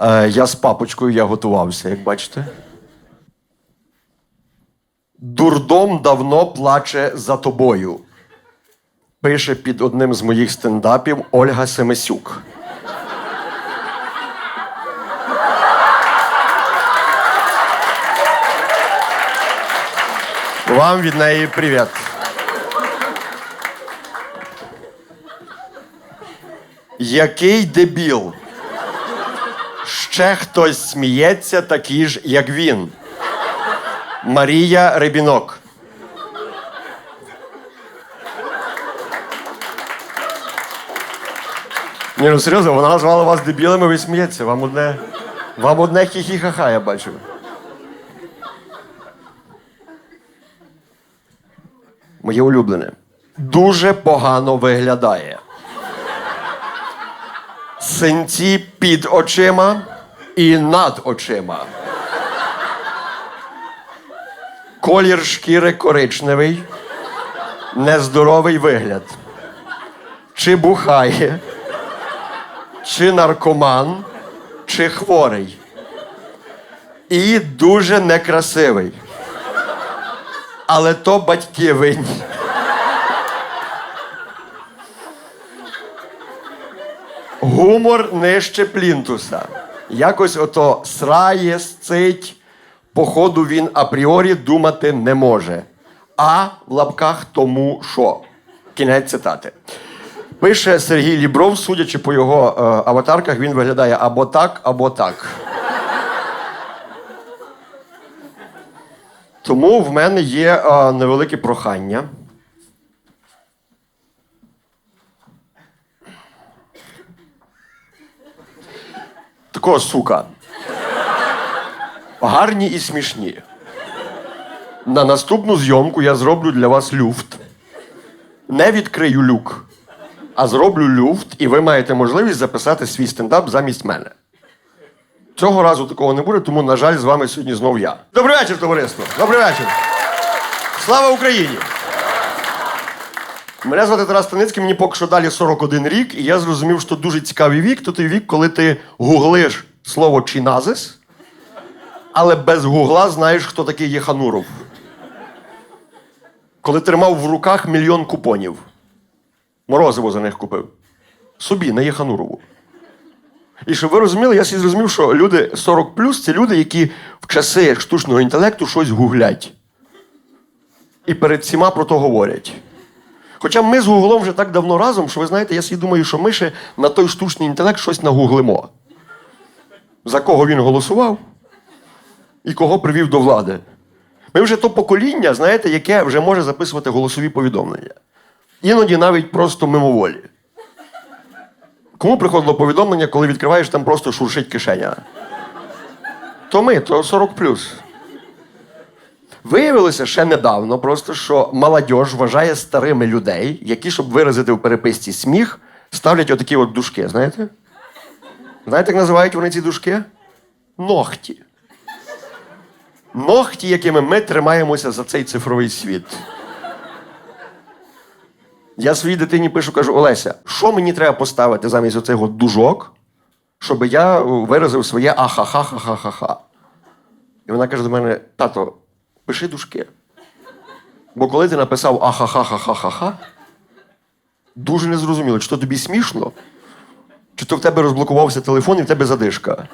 Е, я з папочкою я готувався, як бачите. Дурдом давно плаче за тобою. Пише під одним з моїх стендапів Ольга Семесюк. Вам від неї привіт. Який дебіл? Ще хтось сміється, такий ж, як він. Марія Рибінок. Ні, ну серйозно, вона назвала вас дебілами, ви смієтеся. Вам одне. Вам одне хі-хі-ха-ха, я бачу. Моє улюблене. Дуже погано виглядає. Синці під очима і над очима. Колір шкіри коричневий, нездоровий вигляд. Чи бухає, чи наркоман, чи хворий. І дуже некрасивий. Але то батьки винні. Гумор нижче плінтуса. Якось ото срає, сцить. Походу, він апріорі думати не може. А в лапках тому що. Кінець цитати. Пише Сергій Лібров, судячи по його е, аватарках, він виглядає або так, або так. Тому в мене є е, невелике прохання. Такого сука. Гарні і смішні. На наступну зйомку я зроблю для вас люфт. Не відкрию люк, а зроблю люфт, і ви маєте можливість записати свій стендап замість мене. Цього разу такого не буде, тому, на жаль, з вами сьогодні знов я. Добрий вечір, товариство! Добрий вечір! Слава Україні! Мене звати Тарас Станицький, мені поки що далі 41 рік, і я зрозумів, що дуже цікавий вік то той вік, коли ти гуглиш слово чиназис, але без гугла знаєш, хто такий є Хануров. Коли тримав в руках мільйон купонів. Морозиво за них купив. Собі, не Єханурову. І щоб ви розуміли, я зрозумів, що люди 40 це люди, які в часи штучного інтелекту щось гуглять. І перед всіма про то говорять. Хоча ми з Гуглом вже так давно разом, що ви знаєте, я собі думаю, що ми ще на той штучний інтелект щось нагуглимо. За кого він голосував і кого привів до влади. Ми вже то покоління, знаєте, яке вже може записувати голосові повідомлення. Іноді навіть просто мимоволі. Кому приходило повідомлення, коли відкриваєш, там просто шуршить кишеня? То ми, то 40 Виявилося ще недавно, просто що молодь вважає старими людей, які, щоб виразити в переписці сміх, ставлять отакі от дужки, знаєте? Знаєте, як називають вони ці дужки? Ногті. Ногті, якими ми тримаємося за цей цифровий світ. Я своїй дитині пишу, кажу: Олеся, що мені треба поставити замість оцих дужок, щоб я виразив своє ахахахахахаха. І вона каже до мене: тато, пиши дужки. Бо коли ти написав ахахахахахаха, дуже незрозуміло, чи то тобі смішно, чи то в тебе розблокувався телефон і в тебе задишка.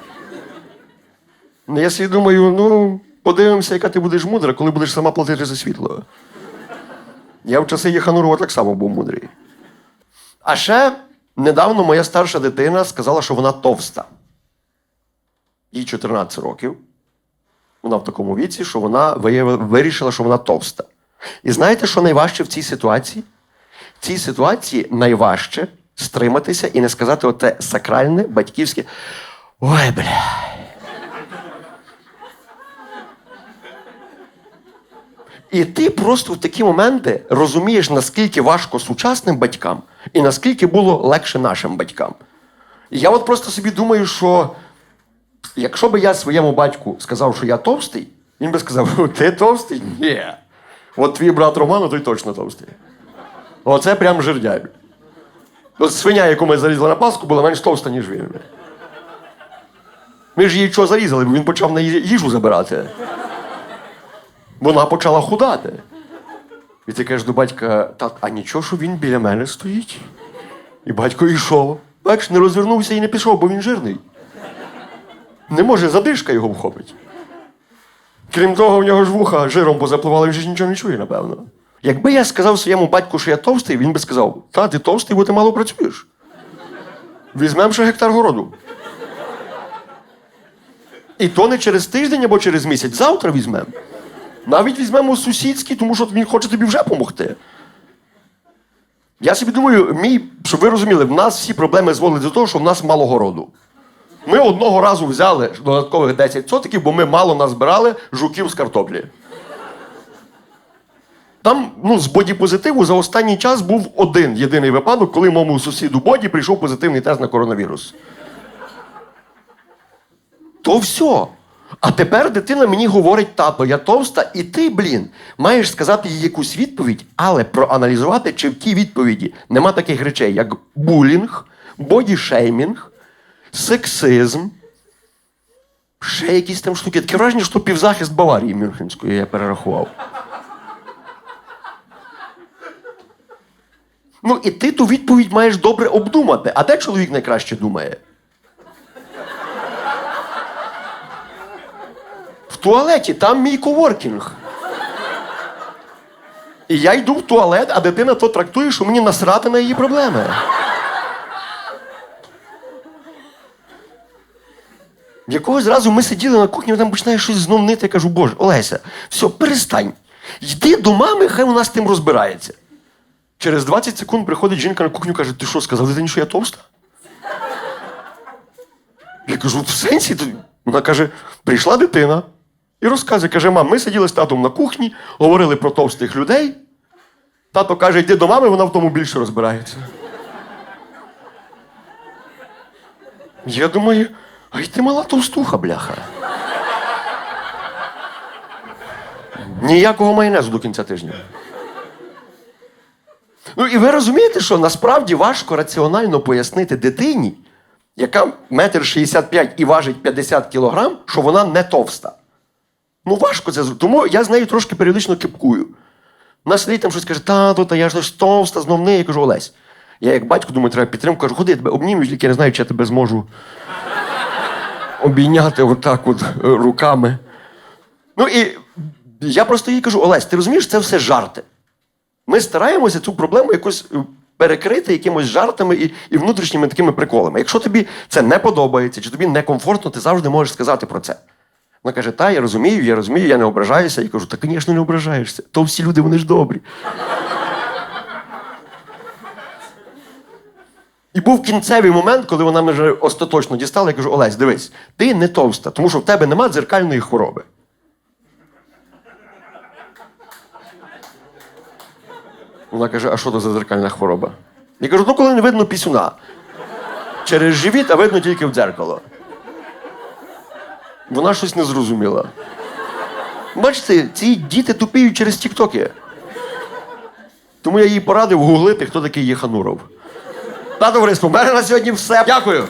Ну, я собі думаю, ну, подивимося, яка ти будеш мудра, коли будеш сама платити за світло. Я в часи Єханурова так само був мудрий. А ще недавно моя старша дитина сказала, що вона товста. Їй 14 років. Вона в такому віці, що вона вирішила, що вона товста. І знаєте, що найважче в цій ситуації? В цій ситуації найважче стриматися і не сказати оте сакральне, батьківське. Ой, бля. І ти просто в такі моменти розумієш, наскільки важко сучасним батькам і наскільки було легше нашим батькам. І я от просто собі думаю, що якщо би я своєму батьку сказав, що я товстий, він би сказав: ти товстий? Ні. От твій брат Роман, той точно товстий. Оце прям жердяй. От свиня, яку ми залізли на паску, була менш товста, ніж він. Ми ж її що зарізали, бо він почав на їжу забирати. Вона почала худати. І ти кажеш до батька, тат, а нічого, що він біля мене стоїть? І батько йшов. Бач, не розвернувся і не пішов, бо він жирний. Не може, задишка його вхопить. Крім того, в нього ж вуха жиром позапливали, він ж нічого не чує, напевно. Якби я сказав своєму батьку, що я товстий, він би сказав: та, ти товстий, бо ти мало працюєш. Візьмемо ще гектар городу. І то не через тиждень або через місяць. Завтра візьмемо. Навіть візьмемо сусідський, тому що він хоче тобі вже допомогти. Я собі думаю, мій, щоб ви розуміли, в нас всі проблеми зводять до того, що в нас мало городу. Ми одного разу взяли додаткових 10 сотиків, бо ми мало назбирали жуків з картоплі. Там, ну, з бодіпозитиву за останній час був один єдиний випадок, коли моєму сусіду Боді прийшов позитивний тест на коронавірус. То все. А тепер дитина мені говорить, тато, я товста, і ти, блін, маєш сказати їй якусь відповідь, але проаналізувати, чи в тій відповіді нема таких речей, як булінг, бодішеймінг, сексизм, ще якісь там штуки. Таке враження, що півзахист Баварії Мюнхенської я перерахував. Ну, і ти ту відповідь маєш добре обдумати. А де чоловік найкраще думає? В туалеті, там мій коворкінг. І я йду в туалет, а дитина то трактує, що мені насрати на її проблеми. Якогось разу ми сиділи на кухні, там починає щось знов нити. Я кажу, боже, Олеся, все, перестань. Йди до мами, хай вона з тим розбирається. Через 20 секунд приходить жінка на кухню і каже: ти що, сказав дитині, що я товста? Я кажу, в сенсі? Вона каже: прийшла дитина і розказує, каже, мам, ми сиділи з татом на кухні, говорили про товстих людей. Тато каже, йди до мами, вона в тому більше розбирається. Я думаю, ай ти мала товстуха, бляха. Ніякого майонезу до кінця тижня. Ну і ви розумієте, що насправді важко раціонально пояснити дитині, яка метр 65 і важить 50 кілограм, що вона не товста. Ну важко це зробити. Тому я з нею трошки періодично кипкую. На селі там щось каже, тато, та я ж ж товста, знов не. Я кажу, Олесь. Я як батько думаю, треба підтримку, кажу, ходи, я тебе обніму, тільки я не знаю, чи я тебе зможу обійняти отак от е, руками. Ну і я просто їй кажу: Олесь, ти розумієш, це все жарти. Ми стараємося цю проблему якось е, перекрити якимось жартами і, і внутрішніми такими приколами. Якщо тобі це не подобається, чи тобі некомфортно, ти завжди можеш сказати про це. Вона каже: Та, я розумію, я розумію, я не ображаюся. Я кажу, та, звісно, не ображаєшся. То всі люди, вони ж добрі. І був кінцевий момент, коли вона мене остаточно дістала. Я кажу: Олесь, дивись, ти не товста, тому що в тебе нема дзеркальної хвороби. Вона каже: а що це за дзеркальна хвороба? Я кажу, ну коли не видно пісюна. Через живіт, а видно тільки в дзеркало. Вона щось не зрозуміла. Бачите, ці діти тупіють через тіктоки. Тому я їй порадив гуглити, хто такий Єхануров. Та товариство, в мене на сьогодні все. Дякую.